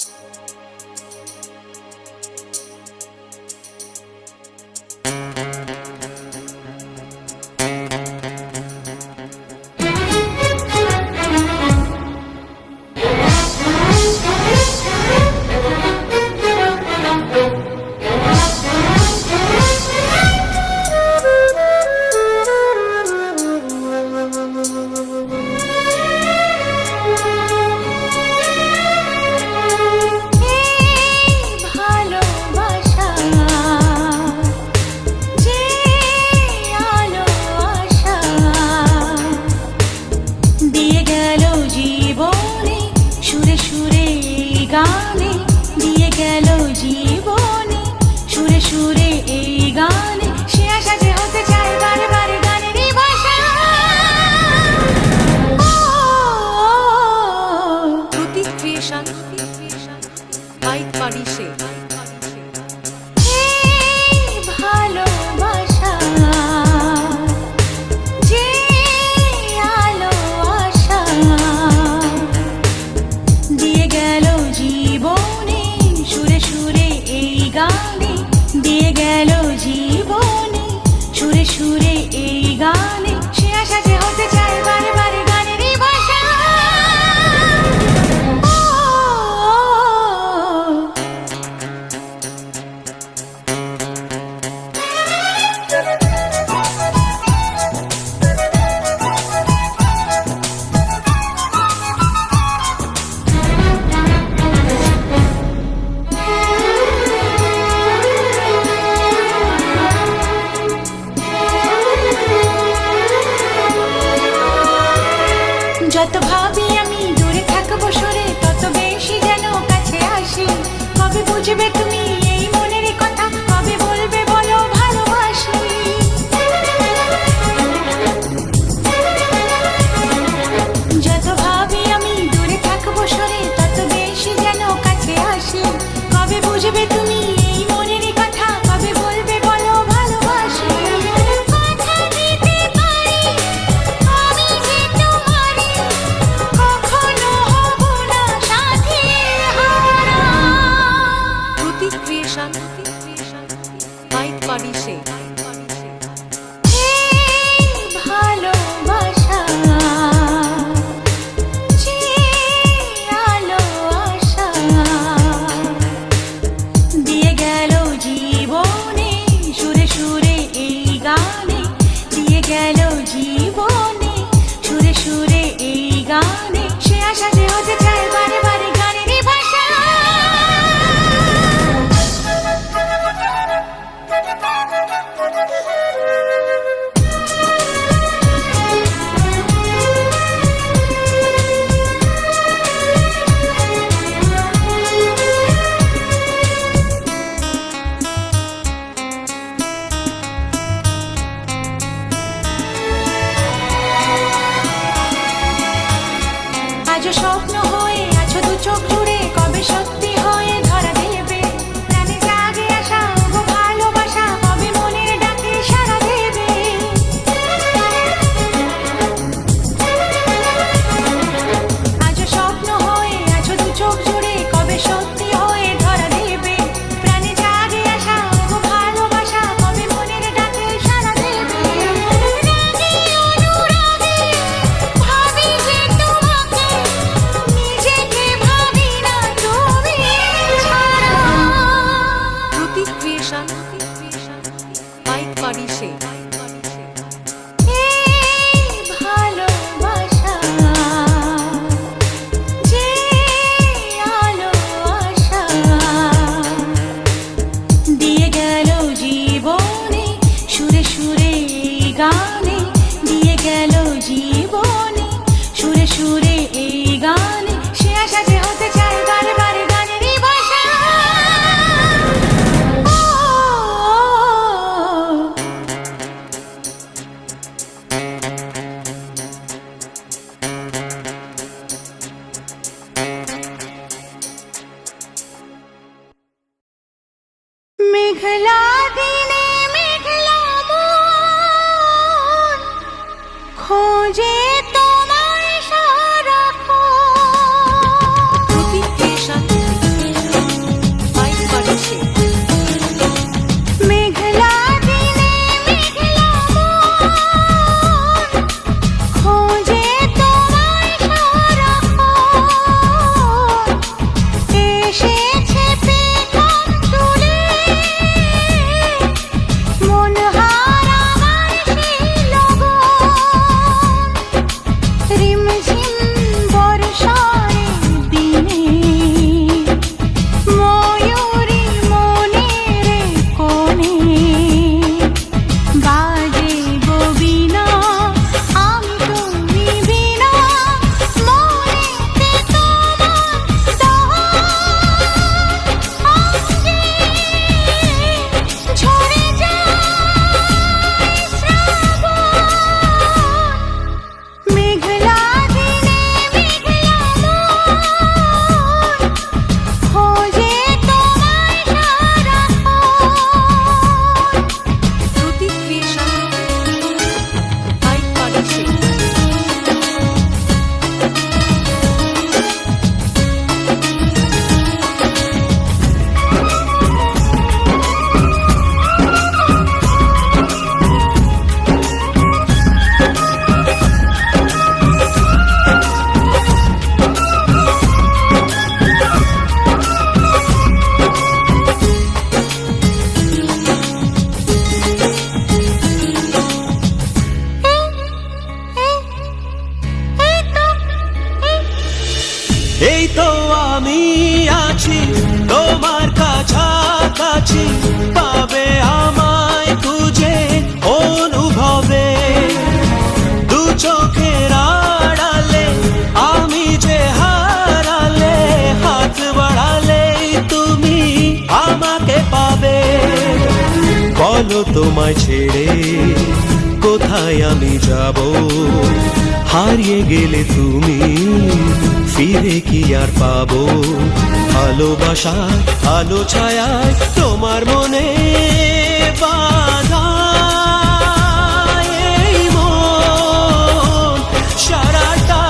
ভালোবাসা এই তো আমি আছি, তোমার কাছাকাছি। পাবে আমায় খুঁজে অনুভবে। দু চোখের আড়ালে আমি যে হারালে, হাত বাড়ালে তুমি আমাকে পাবে। বলো তোমায় ছেড়ে কোথায় আমি যাব? হারিয়ে গেলে তুমি ফিরে কি আর পাব? ভালোবাসা আলো ছায় তোমার মনে বাধা সারাটা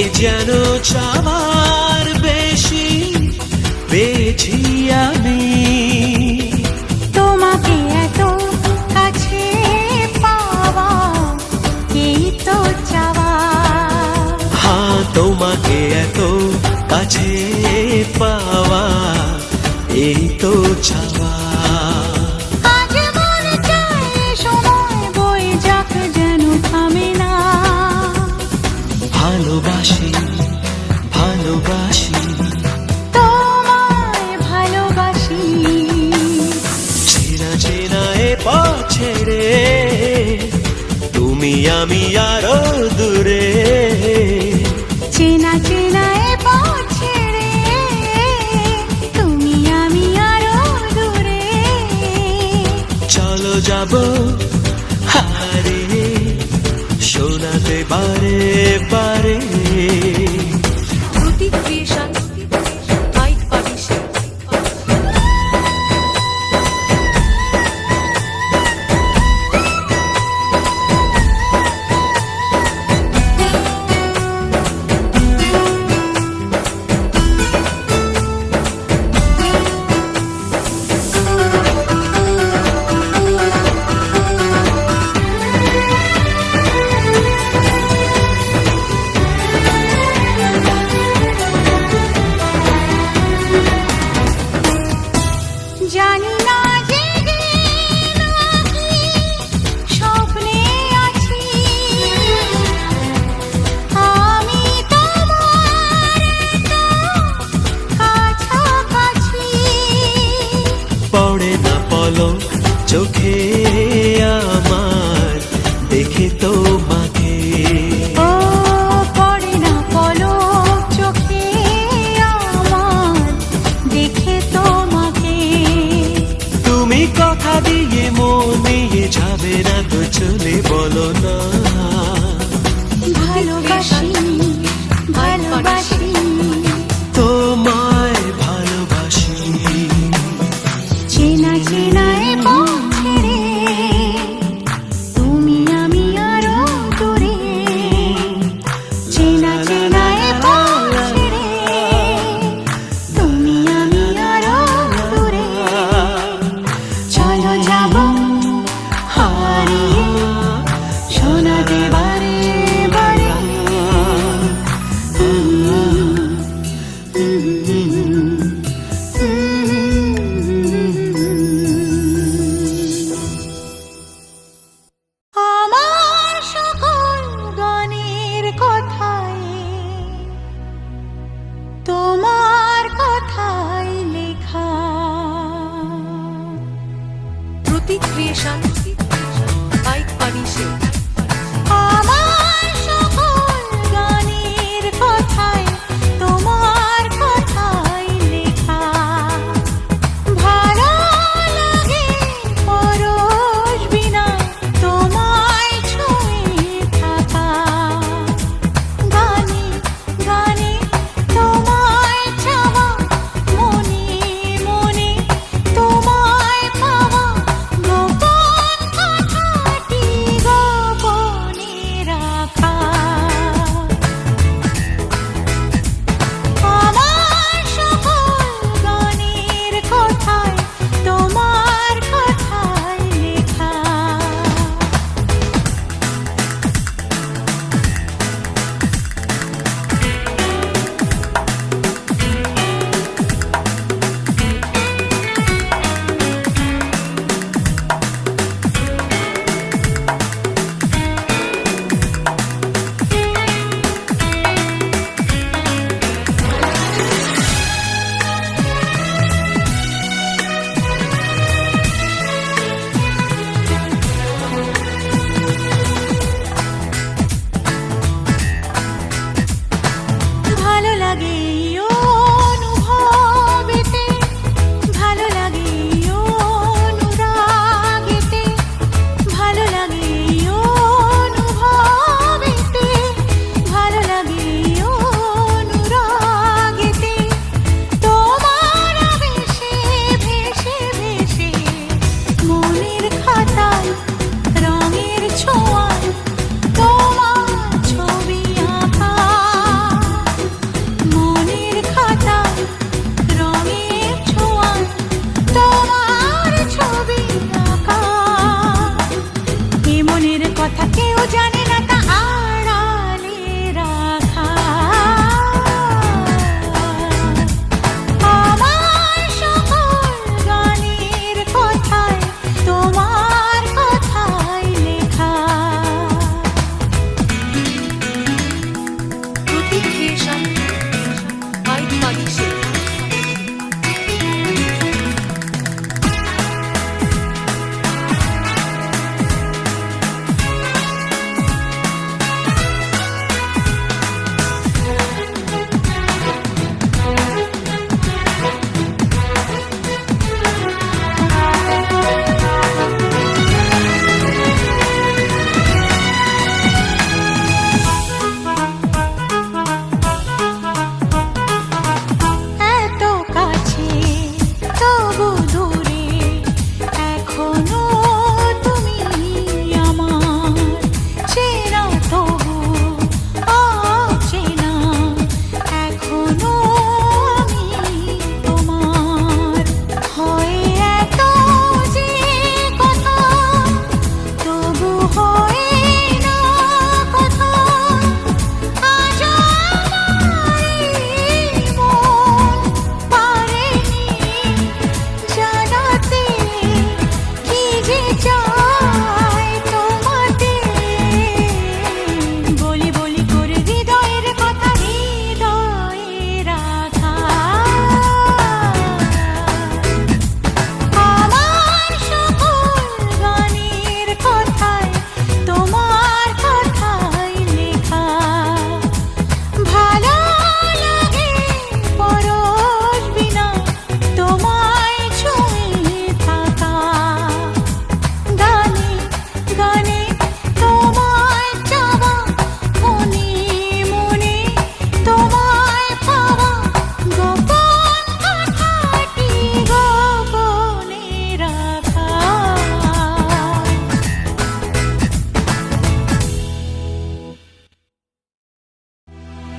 এ যেন চাওয়ার বেশি পেয়েছি আমি। তোমাকে এত কাছে পাওয়া কি তো চাওয়া। হা তোমাকে এত কাছে পাওয়া এই তো চাওয়া। আমি আরও দূরে। চেনা চেনা তুমি আমি চলো যাব হারে শোনাতে পারে পারে।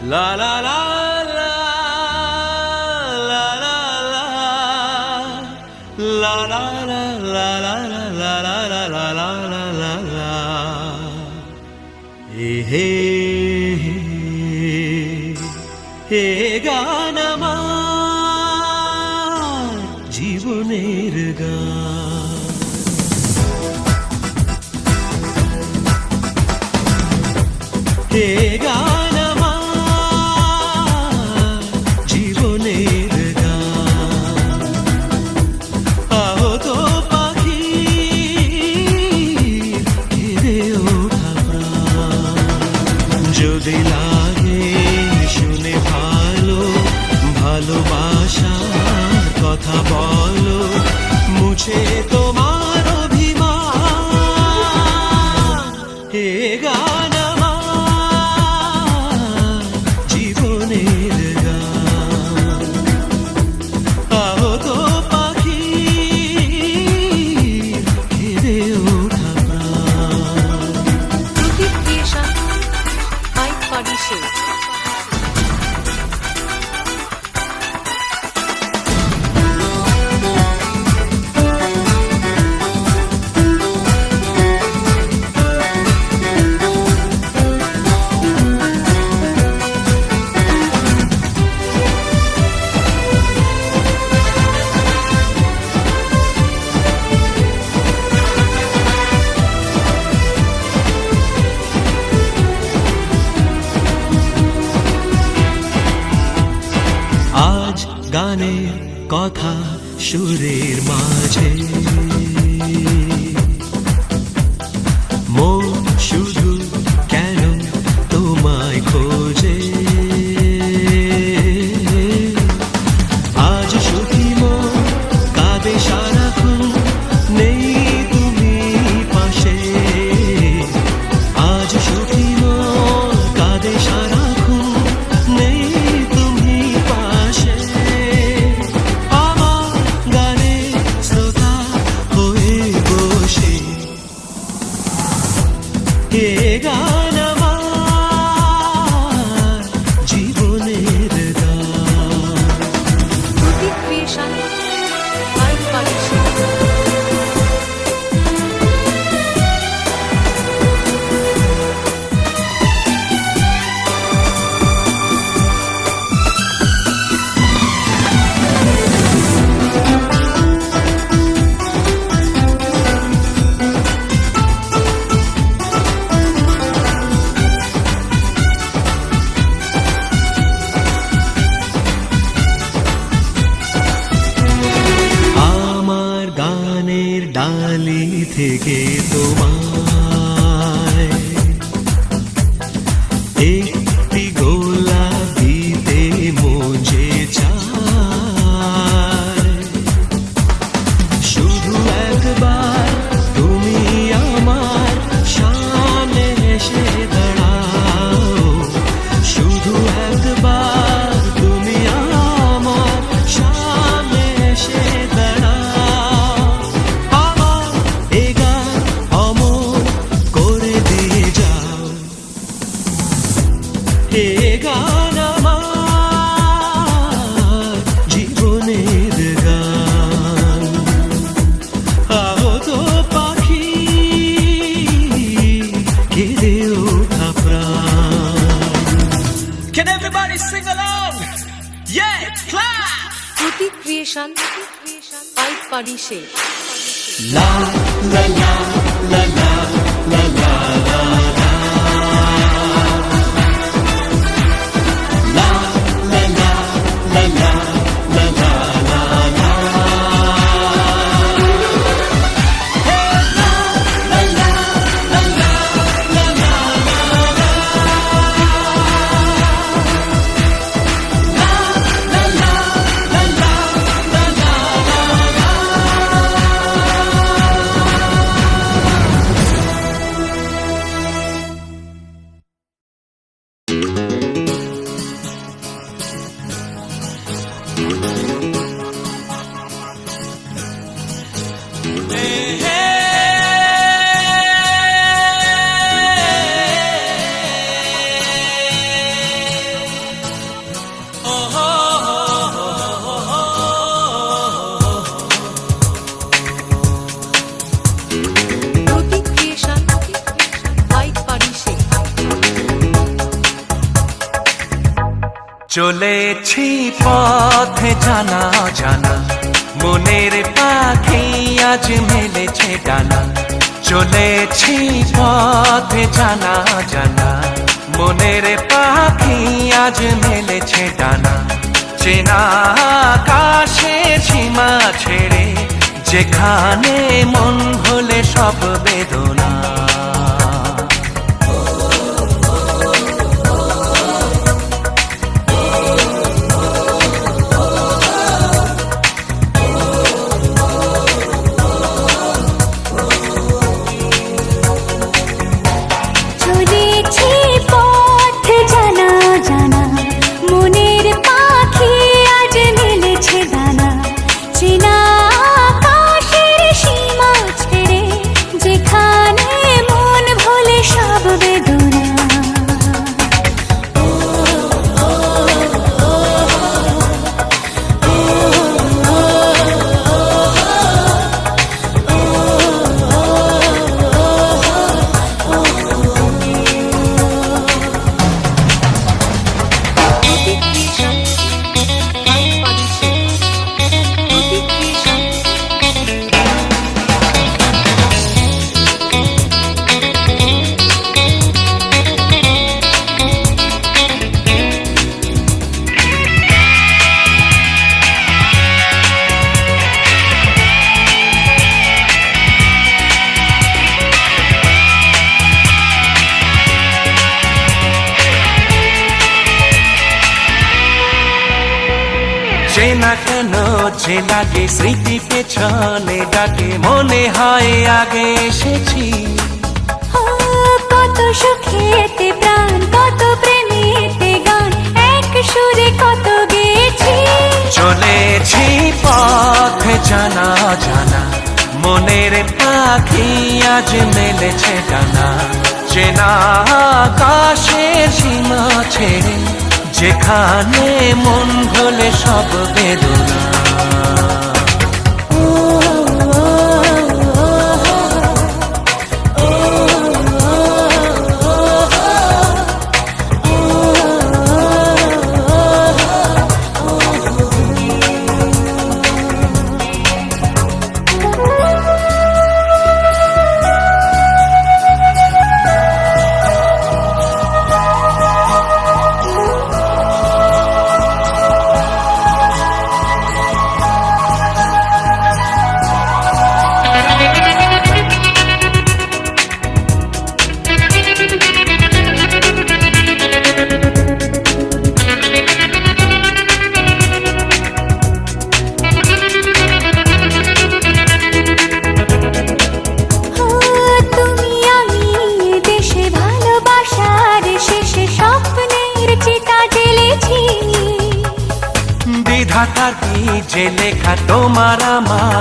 La la la ভালোবাসা কথা বলো মুছে তোমার গানে কথা সুরের মাঝে। ఏ గాన for the shape. La la la. চলেছি পথে জানা জানা। মনের পাখি আজ মেলেছে ডানা। চলেছি পথে জানা জানা। মনের পাখি আজ মেলেছে ডানা। চেনা আকাশের সীমা ছেড়ে, যেখানে মন ভোলে সব বেদনা। যে লাগে স্মৃতি পেছনে ডাকে মনে হয় আগে এসেছি। কত সুখেতে প্রাণ কত প্রেমেতে গান এক সুরে কত গেছি চলেছি পথে জানা জানা মনের পাখি আজ মেলেছে ডানা চেনা আকাশের সীমা ছেড়ে যেখানে মন ভোলে সব বেদনা।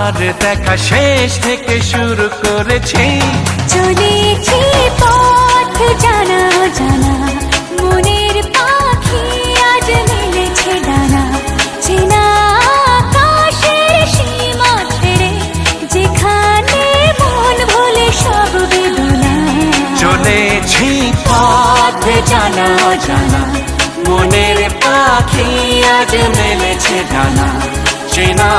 আমার দেখা শেষ থেকে শুরু করেছি। চলেছি পথ জানা জানা মনের পাখি আজ মেলেছে ডানা। চেনা আকাশের সীমা ছেড়ে যেখানে মন ভোলে সব বেদনা। চলেছি পথে জানা জানা মনের পাখি আজ মেলেছে ডানা। চেনা